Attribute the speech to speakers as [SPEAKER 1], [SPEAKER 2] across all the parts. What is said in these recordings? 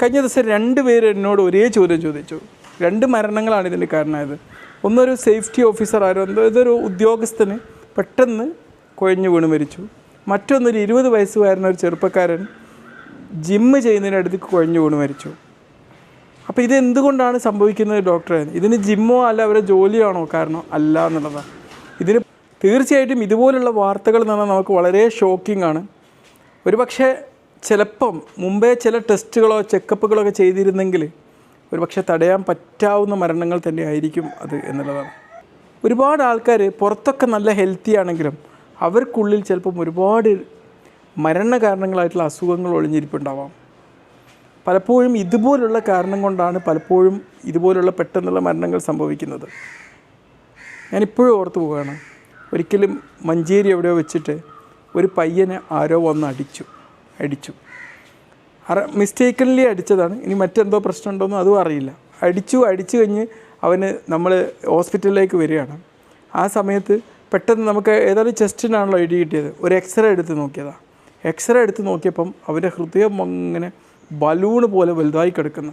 [SPEAKER 1] കഴിഞ്ഞ ദിവസം രണ്ട് പേര് എന്നോട് ഒരേ ചോദ്യം ചോദിച്ചു. രണ്ട് മരണങ്ങളാണ് ഇതിന്റെ കാരണമായത്. ഒന്നൊരു സേഫ്റ്റി ഓഫീസർ ആരോ എന്തോ ഇതൊരു ഉദ്യോഗസ്ഥന് പെട്ടെന്ന് കുഴഞ്ഞു വീണ് മരിച്ചു. മറ്റൊന്നൊരു ഇരുപത് വയസ്സുകാരൻ ഒരു ചെറുപ്പക്കാരൻ ജിമ്മ് ചെയ്യുന്നതിനടുത്ത് കുഴഞ്ഞു വീണ് മരിച്ചു. അപ്പോൾ ഇത് എന്തുകൊണ്ടാണ് സംഭവിക്കുന്നത് ഡോക്ടറെ ഇതിന് ജിമ്മോ അല്ല അവരുടെ ജോലിയാണോ കാരണം? അല്ല എന്നുള്ളതാണ്. ഇതിന് തീർച്ചയായിട്ടും ഇതുപോലുള്ള വാർത്തകൾ എന്ന് പറഞ്ഞാൽ നമുക്ക് വളരെ ഷോക്കിംഗ് ആണ്. ഒരുപക്ഷെ ചിലപ്പം മുമ്പേ ചില ടെസ്റ്റുകളോ ചെക്കപ്പുകളോ ഒക്കെ ചെയ്തിരുന്നെങ്കിൽ ഒരുപക്ഷെ തടയാൻ പറ്റാവുന്ന മരണങ്ങൾ തന്നെ ആയിരിക്കും അത് എന്നുള്ളതാണ്. ഒരുപാട് ആൾക്കാർ പുറത്തൊക്കെ നല്ല ഹെൽത്തി ആണെങ്കിലും അവർക്കുള്ളിൽ ചിലപ്പം ഒരുപാട് മരണ കാരണങ്ങളായിട്ടുള്ള അസുഖങ്ങൾ ഒളിഞ്ഞിരിപ്പുണ്ടാവാം. പലപ്പോഴും ഇതുപോലുള്ള കാരണം കൊണ്ടാണ് പലപ്പോഴും ഇതുപോലുള്ള പെട്ടെന്നുള്ള മരണങ്ങൾ സംഭവിക്കുന്നത്. ഞാനിപ്പോഴും ഓർത്തു പോവുകയാണ്. ഒരിക്കലും മഞ്ചേരി എവിടെയോ വെച്ചിട്ട് ഒരു പയ്യനെ ആരോ വന്ന് അടിച്ചു. അടിച്ചു. മിസ്റ്റേക്കൻലി അടിച്ചതാണ്. ഇനി മറ്റെന്തോ പ്രശ്നമുണ്ടോയെന്ന് അതും അറിയില്ല. അടിച്ചു അടിച്ചു കഴിഞ്ഞ് അവന് നമ്മൾ ഹോസ്പിറ്റലിലേക്ക് വരികയാണ്. ആ സമയത്ത് പെട്ടെന്ന് നമുക്ക് ഏതായാലും ചെസ്റ്റിനാണല്ലോ ഇടി കിട്ടിയത്. ഒരു എക്സ്റേ എടുത്ത് നോക്കിയതാണ് എക്സ്റേ എടുത്ത് നോക്കിയപ്പം അവന്റെ ഹൃദയം അങ്ങനെ ബലൂണ് പോലെ വലുതായി കിടക്കുന്നു.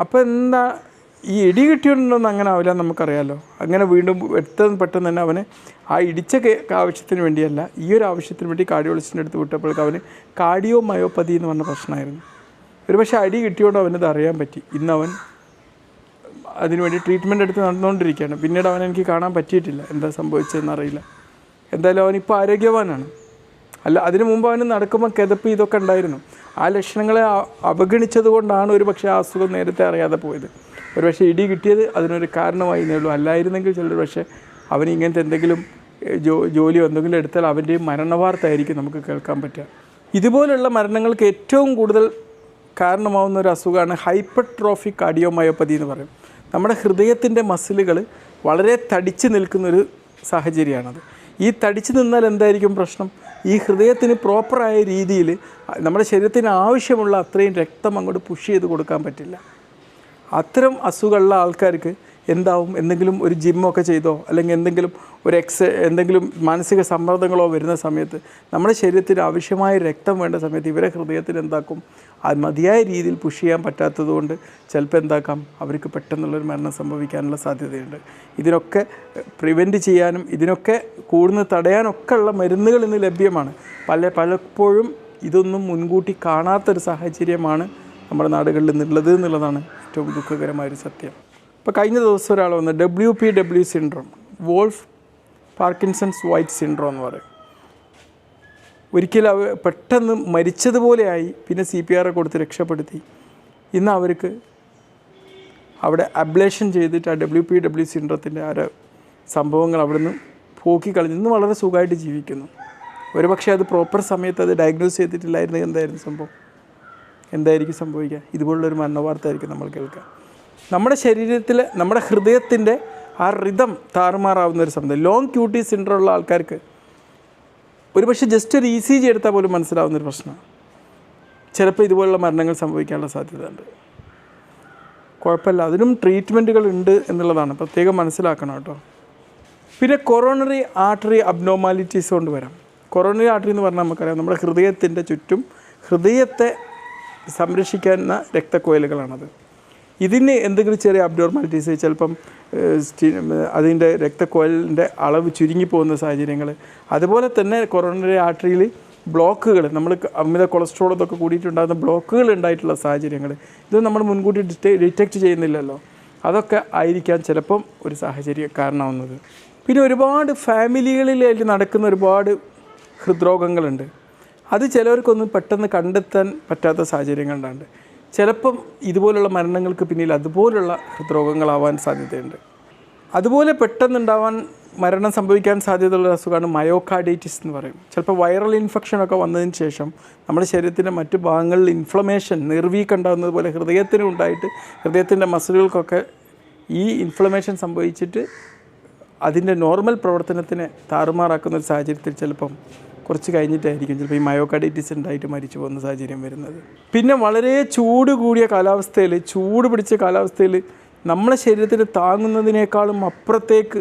[SPEAKER 1] അപ്പോൾ എന്താ ഈ ഇടി കിട്ടിയിട്ടുണ്ടെന്ന് അങ്ങനെ ആവില്ല നമുക്കറിയാമല്ലോ അങ്ങനെ വീണ്ടും എടുത്തത് പെട്ടെന്ന് തന്നെ അവന് ആ ഇടിച്ച ആവശ്യത്തിന് വേണ്ടിയല്ല ഈ ഒരു ആവശ്യത്തിന് വേണ്ടി കാർഡിയോളജിസ്റ്റിന്റെ അടുത്ത് വിട്ടപ്പോഴേക്ക് അവന് കാർഡിയോ മയോപ്പതി എന്ന് പറഞ്ഞ പ്രശ്നമായിരുന്നു. ഒരു പക്ഷേ അടി കിട്ടിയോണ്ട് അവനത് അറിയാൻ പറ്റി. ഇന്ന് അവൻ അതിനുവേണ്ടി ട്രീറ്റ്മെന്റ് എടുത്ത് നടന്നുകൊണ്ടിരിക്കുകയാണ്. പിന്നീട് അവൻ എനിക്ക് കാണാൻ പറ്റിയിട്ടില്ല. എന്താ സംഭവിച്ചതെന്ന് അറിയില്ല. എന്തായാലും അവനിപ്പോൾ ആരോഗ്യവാനാണ്. അല്ല അതിനു മുമ്പ് അവന് നടക്കുമ്പോൾ കിതപ്പ് ഇതൊക്കെ ഉണ്ടായിരുന്നു. ആ ലക്ഷണങ്ങളെ അവഗണിച്ചത് കൊണ്ടാണ് ഒരു പക്ഷേ ആ അസുഖം നേരത്തെ അറിയാതെ പോയത്. ഒരു പക്ഷേ ഇടി കിട്ടിയത് അതിനൊരു കാരണമായി എന്നേ ഉള്ളൂ അല്ലായിരുന്നെങ്കിൽ ചിലർ പക്ഷേ അവന് ഇങ്ങനത്തെ എന്തെങ്കിലും ജോ ജോലിയോ എന്തെങ്കിലും എടുത്താൽ അവന്റെയും മരണവാർത്ത ആയിരിക്കും നമുക്ക് കേൾക്കാൻ പറ്റുക. ഇതുപോലുള്ള മരണങ്ങൾക്ക് ഏറ്റവും കൂടുതൽ കാരണമാവുന്ന ഒരു അസുഖമാണ് ഹൈപ്പർട്രോഫി കാർഡിയോമയോപ്പതി എന്ന് പറയും. നമ്മുടെ ഹൃദയത്തിന്റെ മസിലുകൾ വളരെ തടിച്ച് നിൽക്കുന്നൊരു സാഹചര്യമാണത്. ഈ തടിച്ച് നിന്നാൽ എന്തായിരിക്കും പ്രശ്നം? ഈ ഹൃദയത്തിന് പ്രോപ്പറായ രീതിയിൽ നമ്മുടെ ശരീരത്തിന് ആവശ്യമുള്ള അത്രയും രക്തം അങ്ങോട്ട് പുഷ് ചെയ്ത് കൊടുക്കാൻ പറ്റില്ല. അത്തരം അസുഖമുള്ള ആൾക്കാർക്ക് എന്താവും? എന്തെങ്കിലും ഒരു ജിമ്മൊക്കെ ചെയ്തോ? അല്ലെങ്കിൽ എന്തെങ്കിലും ഒരു എക്സ് എന്തെങ്കിലും മാനസിക സമ്മർദ്ദങ്ങളോ വരുന്ന സമയത്ത് നമ്മുടെ ശരീരത്തിന് ആവശ്യമായ രക്തം വേണ്ട സമയത്ത് ഇവരെ ഹൃദയത്തിന് എന്താക്കും? അത് മതിയായ രീതിയിൽ പുഷ് ചെയ്യാൻ പറ്റാത്തതുകൊണ്ട് ചിലപ്പോൾ എന്താക്കാം? അവർക്ക് പെട്ടെന്നുള്ളൊരു മരണം സംഭവിക്കാനുള്ള സാധ്യതയുണ്ട്. ഇതിനൊക്കെ പ്രിവെന്റ് ചെയ്യാനും ഇതിനൊക്കെ കൂടുന്ന തടയാനൊക്കെ ഉള്ള മരുന്നുകൾ ഇന്ന് ലഭ്യമാണ്. പല പലപ്പോഴും ഇതൊന്നും മുൻകൂട്ടി കാണാത്തൊരു സാഹചര്യമാണ് നമ്മുടെ നാടുകളിൽ നിന്നുള്ളത് എന്നുള്ളതാണ്. ഏറ്റവും ദുഃഖകരമായൊരു സത്യം. ഇപ്പോൾ കഴിഞ്ഞ ദിവസം ഒരാൾ വന്ന് W P W syndrome Wolff Parkinson White syndrome എന്ന് പറയും. ഒരിക്കലും അവർ പെട്ടെന്ന് മരിച്ചതുപോലെയായി പിന്നെ സി പി ആർ കൊടുത്ത് രക്ഷപ്പെടുത്തി. ഇന്ന് അവർക്ക് അവിടെ അബ്ലേഷൻ ചെയ്തിട്ട് ആ ഡബ്ല്യു പി ഡബ്ല്യു സിൻഡ്രത്തിന്റെ ആ സംഭവങ്ങൾ അവിടെ നിന്ന് കളഞ്ഞു. ഇന്ന് വളരെ സുഖമായിട്ട് ജീവിക്കുന്നു. ഒരുപക്ഷെ അത് പ്രോപ്പർ സമയത്ത് അത് ഡയഗ്നോസ് ചെയ്തിട്ടില്ലായിരുന്നു എന്തായിരുന്നു സംഭവം? എന്തായിരിക്കും സംഭവിക്കുക? ഇതുപോലുള്ളൊരു മരണവാർത്തയായിരിക്കും നമ്മൾ കേൾക്കുക. നമ്മുടെ ശരീരത്തിൽ നമ്മുടെ ഹൃദയത്തിന്റെ ആ റിതം താറുമാറാവുന്ന ഒരു സംഭവം ലോങ് ക്യൂട്ടി സിൻഡ്രം ഉള്ള ആൾക്കാർക്ക് ഒരുപക്ഷെ ജസ്റ്റ് ഒരു ഇ സി ജി എടുത്താൽ പോലും മനസ്സിലാവുന്ന ഒരു പ്രശ്നമാണ്. ചിലപ്പോൾ ഇതുപോലുള്ള മരണങ്ങൾ സംഭവിക്കാനുള്ള സാധ്യതയുണ്ട്. കുഴപ്പമില്ല. അതിനും ട്രീറ്റ്മെന്റുകൾ ഉണ്ട് എന്നുള്ളതാണ്. പ്രത്യേകം മനസ്സിലാക്കണം കേട്ടോ. പിന്നെ കൊറോണറി ആർട്ടറി അബ്നോമാലിറ്റീസ് കൊണ്ട് വരാം. കൊറോണറി ആർട്ടറി എന്ന് പറഞ്ഞാൽ നമുക്കറിയാം നമ്മുടെ ഹൃദയത്തിന്റെ ചുറ്റും ഹൃദയത്തെ സംരക്ഷിക്കുന്ന രക്തക്കോയലുകളാണത്. ഇതിന് എന്തെങ്കിലും ചെറിയ അബ്നോർമാലിറ്റീസ് ചിലപ്പം അതിന്റെ രക്തക്കോയലിന്റെ അളവ് ചുരുങ്ങി പോകുന്ന സാഹചര്യങ്ങൾ അതുപോലെ തന്നെ കൊറോണറി ആർട്ടറിയിൽ ബ്ലോക്കുകൾ നമ്മൾ അമിത കൊളസ്ട്രോൾ ഇതൊക്കെ കൂടിയിട്ടുണ്ടാകുന്ന ബ്ലോക്കുകൾ ഉണ്ടായിട്ടുള്ള സാഹചര്യങ്ങൾ ഇത് നമ്മൾ മുൻകൂട്ടി ഡിറ്റക്റ്റ് ചെയ്യുന്നില്ലല്ലോ. അതൊക്കെ ആയിരിക്കാം ചിലപ്പം ഒരു സാഹചര്യം കാരണമാവുന്നത്. പിന്നെ ഒരുപാട് ഫാമിലികളിലായിട്ട് നടക്കുന്ന ഒരുപാട് ഹൃദ്രോഗങ്ങളുണ്ട്. അത് ചിലവർക്കൊന്നും പെട്ടെന്ന് കണ്ടെത്താൻ പറ്റാത്ത സാഹചര്യങ്ങളുണ്ട് ചിലപ്പം ഇതുപോലുള്ള മരണങ്ങൾക്ക് പിന്നിൽ അതുപോലുള്ള ഹൃദ്രോഗങ്ങളാവാൻ സാധ്യതയുണ്ട്. അതുപോലെ പെട്ടെന്നുണ്ടാവാൻ മരണം സംഭവിക്കാൻ സാധ്യതയുള്ള അസുഖമാണ് മയോകാർഡൈറ്റിസ് എന്ന് പറയും. ചിലപ്പോൾ വൈറൽ ഇൻഫെക്ഷനൊക്കെ വന്നതിന് ശേഷം നമ്മുടെ ശരീരത്തിന്റെ മറ്റു ഭാഗങ്ങളിൽ ഇൻഫ്ലമേഷൻ നിർവീക്ക് ഉണ്ടാകുന്നത് പോലെ ഹൃദയത്തിനും ഉണ്ടായിട്ട് ഹൃദയത്തിന്റെ മസിലുകൾക്കൊക്കെ ഈ ഇൻഫ്ലമേഷൻ സംഭവിച്ചിട്ട് അതിന്റെ നോർമൽ പ്രവർത്തനത്തിനെ താറുമാറാക്കുന്ന ഒരു സാഹചര്യത്തിൽ ചിലപ്പം കുറച്ച് കഴിഞ്ഞിട്ടായിരിക്കും ചിലപ്പോൾ ഈ മയോകാർഡൈറ്റിസ് ഉണ്ടായിട്ട് മരിച്ചു പോകുന്ന സാഹചര്യം വരുന്നത്. പിന്നെ വളരെ ചൂട് കൂടിയ കാലാവസ്ഥയിൽ ചൂട് പിടിച്ച കാലാവസ്ഥയിൽ നമ്മളെ ശരീരത്തിൽ താങ്ങുന്നതിനേക്കാളും അപ്പുറത്തേക്ക്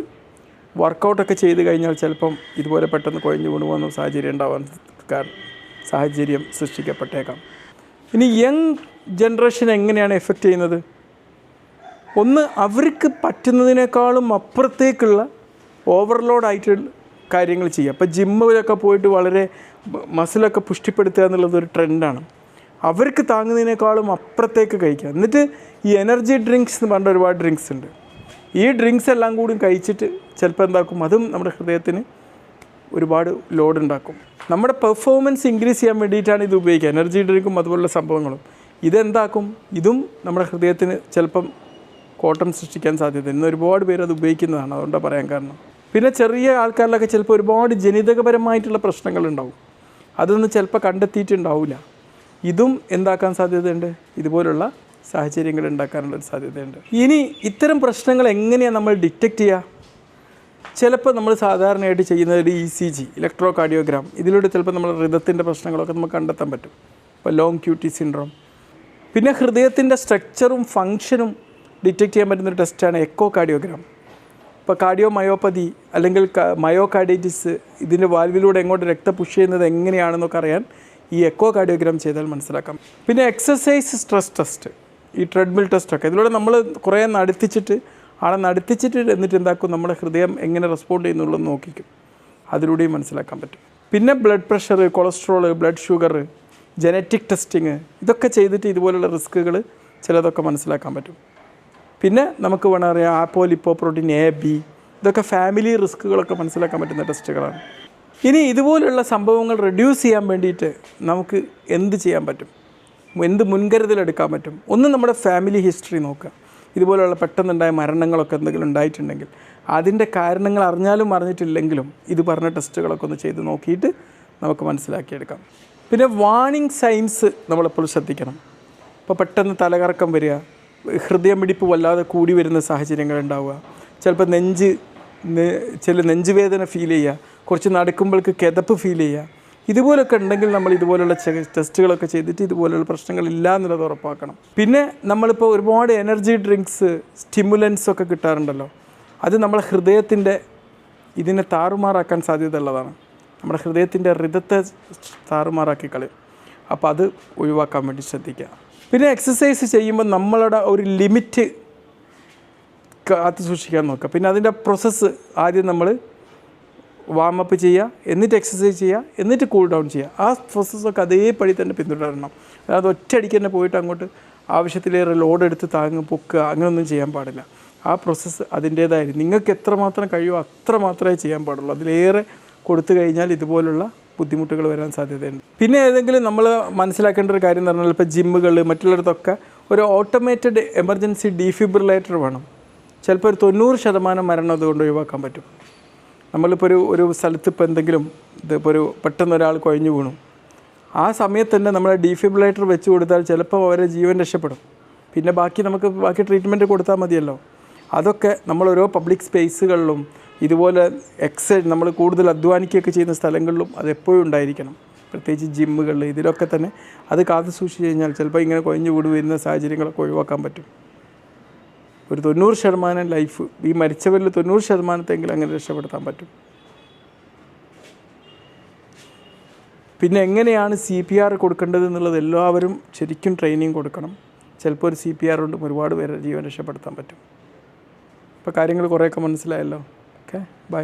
[SPEAKER 1] വർക്കൗട്ടൊക്കെ ചെയ്ത് കഴിഞ്ഞാൽ ചിലപ്പം ഇതുപോലെ പെട്ടെന്ന് കുഴഞ്ഞു വീണു പോകുന്ന സാഹചര്യം ഉണ്ടാവാൻ സാഹചര്യം സൃഷ്ടിക്കപ്പെട്ടേക്കാം. ഇനി യങ് ജനറേഷൻ എങ്ങനെയാണ് എഫക്റ്റ് ചെയ്യുന്നത്? ഒന്ന് അവർക്ക് പറ്റുന്നതിനേക്കാളും അപ്പുറത്തേക്കുള്ള ഓവർലോഡായിട്ട് കാര്യങ്ങൾ ചെയ്യുക. അപ്പോൾ ജിമ്മിലൊക്കെ പോയിട്ട് വളരെ മസിലൊക്കെ പുഷ്ടിപ്പെടുത്തുക എന്നുള്ളത് ഒരു ട്രെൻഡാണ് അവർക്ക് താങ്ങുന്നതിനേക്കാളും അപ്പുറത്തേക്ക് കഴിക്കുക. എന്നിട്ട് ഈ എനർജി ഡ്രിങ്ക്സ് എന്ന് പറഞ്ഞ ഒരുപാട് ഡ്രിങ്ക്സ് ഉണ്ട്. ഈ ഡ്രിങ്ക്സ് എല്ലാം കൂടി കഴിച്ചിട്ട് ചിലപ്പോൾ എന്താക്കും? അതും നമ്മുടെ ഹൃദയത്തിന് ഒരുപാട് ലോഡ് ഉണ്ടാക്കും. നമ്മുടെ പെർഫോമൻസ് ഇൻക്രീസ് ചെയ്യാൻ വേണ്ടിയിട്ടാണ് ഇത് ഉപയോഗിക്കുക. എനർജി ഡ്രിങ്കും അതുപോലുള്ള സംഭവങ്ങളും. ഇതെന്താക്കും ഇതും നമ്മുടെ ഹൃദയത്തിന് ചിലപ്പം കോട്ടം സൃഷ്ടിക്കാൻ സാധ്യത. ഇന്ന് ഒരുപാട് പേര് അത് ഉപയോഗിക്കുന്നതാണ്. അതുകൊണ്ടാണ് പറയാൻ കാരണം. പിന്നെ ചെറിയ ആൾക്കാരിലൊക്കെ ചിലപ്പോൾ ഒരുപാട് ജനിതകപരമായിട്ടുള്ള പ്രശ്നങ്ങളുണ്ടാവും. അതൊന്നും ചിലപ്പോൾ കണ്ടെത്തിയിട്ടുണ്ടാവില്ല. ഇതും എന്താക്കാൻ സാധ്യതയുണ്ട്? ഇതുപോലുള്ള സാഹചര്യങ്ങൾ ഉണ്ടാക്കാനുള്ളൊരു സാധ്യതയുണ്ട്. ഇനി ഇത്തരം പ്രശ്നങ്ങൾ എങ്ങനെയാണ് നമ്മൾ ഡിറ്റക്റ്റ് ചെയ്യുക ചിലപ്പോൾ നമ്മൾ സാധാരണയായിട്ട് ചെയ്യുന്നത് ഒരു E C G electrocardiogram ഇതിലൂടെ ചിലപ്പോൾ നമ്മൾ ഹൃദയത്തിന്റെ പ്രശ്നങ്ങളൊക്കെ നമുക്ക് കണ്ടെത്താൻ പറ്റും. ഇപ്പോൾ ലോങ് ക്യൂട്ടി സിൻഡ്രോം പിന്നെ ഹൃദയത്തിന്റെ സ്ട്രക്ചറും ഫങ്ഷനും ഡിറ്റക്റ്റ് ചെയ്യാൻ പറ്റുന്ന ഒരു ടെസ്റ്റാണ് എക്കോ കാർഡിയോഗ്രാം ഇപ്പോൾ കാർഡിയോ മയോപ്പതി അല്ലെങ്കിൽ മയോ കാർഡൈറ്റിസ് ഇതിന്റെ വാൽവിലൂടെ എങ്ങോട്ട് രക്തം പുഷ് ചെയ്യുന്നത് എങ്ങനെയാണെന്നൊക്കെ അറിയാൻ ഈ എക്കോ കാർഡിയോഗ്രാം ചെയ്താൽ മനസ്സിലാക്കാം. പിന്നെ എക്സസൈസ് സ്ട്രെസ് ടെസ്റ്റ് ഈ ട്രെഡ്മിൽ ടെസ്റ്റൊക്കെ ഇതിലൂടെ നമ്മൾ കുറേ നടത്തിച്ചിട്ട് ആളെ നടത്തിച്ചിട്ട് എന്നിട്ട് എന്താക്കും? നമ്മുടെ ഹൃദയം എങ്ങനെ റെസ്പോണ്ട് ചെയ്യുന്നുള്ളത് നോക്കിക്കും. അതിലൂടെയും മനസ്സിലാക്കാൻ പറ്റും. പിന്നെ blood pressure cholesterol blood sugar genetic testing ഇതൊക്കെ ചെയ്തിട്ട് ഇതുപോലുള്ള റിസ്ക്കുകൾ ചിലതൊക്കെ മനസ്സിലാക്കാൻ പറ്റും. പിന്നെ നമുക്ക് വേണം അറിയാം apolipoprotein A B ഇതൊക്കെ ഫാമിലി റിസ്ക്കുകളൊക്കെ മനസ്സിലാക്കാൻ പറ്റുന്ന ടെസ്റ്റുകളാണ്. ഇനി ഇതുപോലുള്ള സംഭവങ്ങൾ റെഡ്യൂസ് ചെയ്യാൻ വേണ്ടിയിട്ട് നമുക്ക് എന്ത് ചെയ്യാൻ പറ്റും? എന്ത് മുൻകരുതലെടുക്കാൻ പറ്റും? ഒന്ന് നമ്മുടെ ഫാമിലി ഹിസ്റ്ററി നോക്കുക. ഇതുപോലുള്ള പെട്ടെന്നുണ്ടായ മരണങ്ങളൊക്കെ എന്തെങ്കിലും ഉണ്ടായിട്ടുണ്ടെങ്കിൽ അതിന്റെ കാരണങ്ങൾ അറിഞ്ഞാലും അറിഞ്ഞിട്ടില്ലെങ്കിലും ഇത് പറഞ്ഞ ടെസ്റ്റുകളൊക്കെ ഒന്ന് ചെയ്ത് നോക്കിയിട്ട് നമുക്ക് മനസ്സിലാക്കിയെടുക്കാം. പിന്നെ വാണിംഗ് സൈൻസ് നമ്മളെപ്പോഴും ശ്രദ്ധിക്കണം. ഇപ്പോൾ പെട്ടെന്ന് തലകറക്കം വരിക ഹൃദയമിടിപ്പ് വല്ലാതെ കൂടി വരുന്ന സാഹചര്യങ്ങൾ ഉണ്ടാവുക. ചിലപ്പോൾ നെഞ്ച് ചില നെഞ്ചുവേദന ഫീൽ ചെയ്യുക. കുറച്ച് നടക്കുമ്പോൾക്ക് കിതപ്പ് ഫീൽ ചെയ്യുക. ഇതുപോലൊക്കെ ഉണ്ടെങ്കിൽ നമ്മൾ ഇതുപോലുള്ള ടെസ്റ്റുകളൊക്കെ ചെയ്തിട്ട് ഇതുപോലുള്ള പ്രശ്നങ്ങളില്ല എന്നുള്ളത് ഉറപ്പാക്കണം. പിന്നെ നമ്മളിപ്പോൾ ഒരുപാട് എനർജി ഡ്രിങ്ക്സ് സ്റ്റിമുലൻസ് ഒക്കെ കിട്ടാറുണ്ടല്ലോ. അത് നമ്മളെ ഹൃദയത്തിന്റെ ഇതിനെ താറുമാറാക്കാൻ സാധ്യത ഉള്ളതാണ് നമ്മുടെ ഹൃദയത്തിന്റെ ഋതത്തെ താറുമാറാക്കി കളയും അപ്പോൾ അത് ഒഴിവാക്കാൻ വേണ്ടി ശ്രദ്ധിക്കുക. പിന്നെ എക്സസൈസ് ചെയ്യുമ്പോൾ നമ്മളുടെ ഒരു ലിമിറ്റ് കാത്തു സൂക്ഷിക്കാൻ നോക്കുക. പിന്നെ അതിന്റെ പ്രോസസ്സ് ആദ്യം നമ്മൾ വാമപ്പ് ചെയ്യുക എന്നിട്ട് എക്സസൈസ് ചെയ്യുക എന്നിട്ട് കൂൾ ഡൗൺ ചെയ്യുക. ആ പ്രോസസ്സൊക്കെ അതേപടി തന്നെ പിന്തുടരണം. അതായത് ഒറ്റയടിക്ക് തന്നെ പോയിട്ട് അങ്ങോട്ട് ആവശ്യത്തിലേറെ ലോഡ് എടുത്ത് താങ്ങ് പൊക്കുക അങ്ങനെയൊന്നും ചെയ്യാൻ പാടില്ല. ആ പ്രോസസ്സ് അതിന്റേതായി. നിങ്ങൾക്ക് എത്രമാത്രം കഴിയുമോ അത്രമാത്രമേ ചെയ്യാൻ പാടുള്ളൂ. അതിലേറെ കൊടുത്തു കഴിഞ്ഞാൽ ഇതുപോലുള്ള ബുദ്ധിമുട്ടുകൾ വരാൻ സാധ്യതയുണ്ട്. പിന്നെ ഏതെങ്കിലും നമ്മൾ മനസ്സിലാക്കേണ്ട ഒരു കാര്യം എന്ന് പറഞ്ഞാൽ ഇപ്പോൾ ജിമ്മുകൾ മറ്റുള്ളിടത്തൊക്കെ ഒരു ഓട്ടോമേറ്റഡ് എമർജൻസി ഡീഫിബ്രിലേറ്റർ വേണം. ചിലപ്പോൾ ഒരു തൊണ്ണൂറ് ശതമാനം മരണം അതുകൊണ്ട് ഒഴിവാക്കാൻ പറ്റും. നമ്മളിപ്പോൾ ഒരു ഒരു സ്ഥലത്ത് ഇപ്പോൾ എന്തെങ്കിലും ഇതിപ്പോൾ ഒരു പെട്ടെന്ന് ഒരാൾ കുഴഞ്ഞു വീണു. ആ സമയത്ത് തന്നെ നമ്മൾ ഡീഫിബ്രിലേറ്റർ വെച്ച് കൊടുത്താൽ ചിലപ്പോൾ അവരെ ജീവൻ രക്ഷപ്പെടും. പിന്നെ ബാക്കി നമുക്ക് ബാക്കി ട്രീറ്റ്മെന്റ് കൊടുത്താൽ മതിയല്ലോ. അതൊക്കെ നമ്മൾ ഓരോ പബ്ലിക് സ്പേസുകളിലും ഇതുപോലെ എക്സൈസ് നമ്മൾ കൂടുതൽ അധ്വാനിക്കുകയൊക്കെ ചെയ്യുന്ന സ്ഥലങ്ങളിലും അത് എപ്പോഴും ഉണ്ടായിരിക്കണം. പ്രത്യേകിച്ച് ജിമ്മുകളിൽ ഇതിലൊക്കെ തന്നെ അത് കാത്തു സൂക്ഷിച്ച് കഴിഞ്ഞാൽ ചിലപ്പോൾ ഇങ്ങനെ കുഴഞ്ഞു വീട് വരുന്ന സാഹചര്യങ്ങളൊക്കെ ഒഴിവാക്കാൻ പറ്റും. ഒരു തൊണ്ണൂറ് ശതമാനം ലൈഫ് ഈ മരിച്ചവരിൽ തൊണ്ണൂറ് ശതമാനത്തെങ്കിലും അങ്ങനെ രക്ഷപ്പെടുത്താൻ പറ്റും. പിന്നെ എങ്ങനെയാണ് സി പി ആർ കൊടുക്കേണ്ടത് എന്നുള്ളത് എല്ലാവരും ശരിക്കും ട്രെയിനിങ് കൊടുക്കണം. ചിലപ്പോൾ ഒരു സി പി ആർ കൊണ്ടും ഒരുപാട് പേരെ ജീവൻ രക്ഷപ്പെടുത്താൻ പറ്റും. ഇപ്പോൾ കാര്യങ്ങൾ കുറേയൊക്കെ മനസ്സിലായല്ലോ? Okay bye